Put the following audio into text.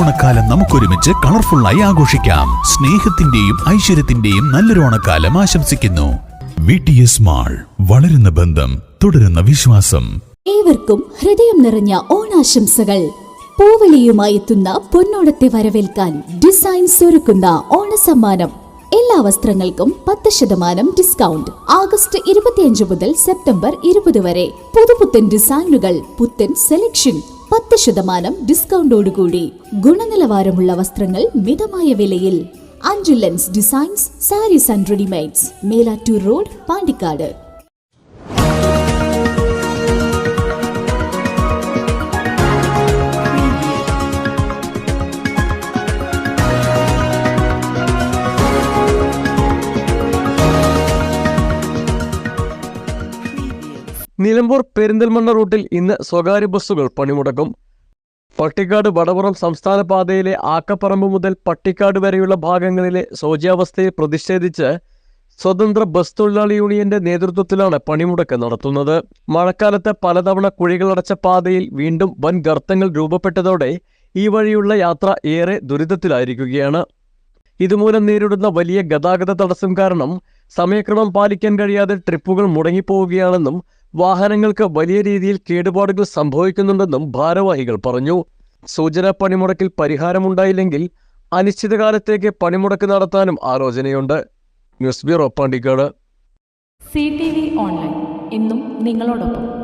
ഓണക്കാലം നമുക്കൊരുമിച്ച് കളർഫുള്ളായി ആഘോഷിക്കാം. സ്നേഹത്തിന്റെയും ഐശ്വര്യത്തിന്റെയും നല്ലൊരു ഓണക്കാലം ആശംസിക്കുന്നു. മാൾ വളരുന്ന ബന്ധം തുടരുന്ന വിശ്വാസം. ഏവർക്കും ഹൃദയം നിറഞ്ഞ ഓണാശംസകൾ. പൂവളിയുമായി എത്തുന്ന പൊന്നോണത്തെ വരവേൽക്കാൻ ഡിസൈൻസ് ഒരുക്കുന്ന ഓണസമ്മാനം. എല്ലാ വസ്ത്രങ്ങൾക്കും പത്ത് ശതമാനം ഡിസ്കൗണ്ട്. ആഗസ്റ്റ് ഇരുപത്തിയഞ്ച് മുതൽ സെപ്റ്റംബർ ഇരുപത് വരെ. പുതുപുത്തൻ ഡിസൈനുകൾ പുത്തൻ സെലക്ഷൻ പത്ത് ശതമാനം ഡിസ്കൗണ്ടോടുകൂടി ഗുണനിലവാരമുള്ള വസ്ത്രങ്ങൾ മിതമായ വിലയിൽ അഞ്ചു lens designs sarees and readymades Melattur road Pandikkad. Nilambur Perinthalmanna റൂട്ടിൽ ഇന്ന് സ്വകാര്യ ബസ്സുകൾ പണിമുടക്കും. പട്ടിക്കാട് വടപുറം സംസ്ഥാന പാതയിലെ ആക്കപ്പറമ്പ് മുതൽ പട്ടിക്കാട് വരെയുള്ള ഭാഗങ്ങളിലെ ശോച്യാവസ്ഥയെ പ്രതിഷേധിച്ച് സ്വതന്ത്ര ബസ് തൊഴിലാളി യൂണിയന്റെ നേതൃത്വത്തിലാണ് പണിമുടക്ക് നടത്തുന്നത്. മഴക്കാലത്ത് പലതവണ കുഴികളടച്ച പാതയിൽ വീണ്ടും വൻ ഗർത്തങ്ങൾ രൂപപ്പെട്ടതോടെ ഈ വഴിയുള്ള യാത്ര ഏറെ ദുരിതത്തിലായിരിക്കുകയാണ്. ഇതുമൂലം നേരിടുന്ന വലിയ ഗതാഗത തടസ്സം കാരണം സമയക്രമം പാലിക്കാൻ കഴിയാതെ ട്രിപ്പുകൾ മുടങ്ങിപ്പോവുകയാണെന്നും വാഹനങ്ങൾക്ക് വലിയ രീതിയിൽ കേടുപാടുകൾ സംഭവിക്കുന്നുണ്ടെന്നും ഭാരവാഹികൾ പറഞ്ഞു. സൂചന പണിമുടക്കിൽ പരിഹാരമുണ്ടായില്ലെങ്കിൽ അനിശ്ചിതകാലത്തേക്ക് പണിമുടക്ക് നടത്താനും ആലോചനയുണ്ട്. News bureau Pandikkad. C T V online. ഇന്നും നിങ്ങളോടൊപ്പം.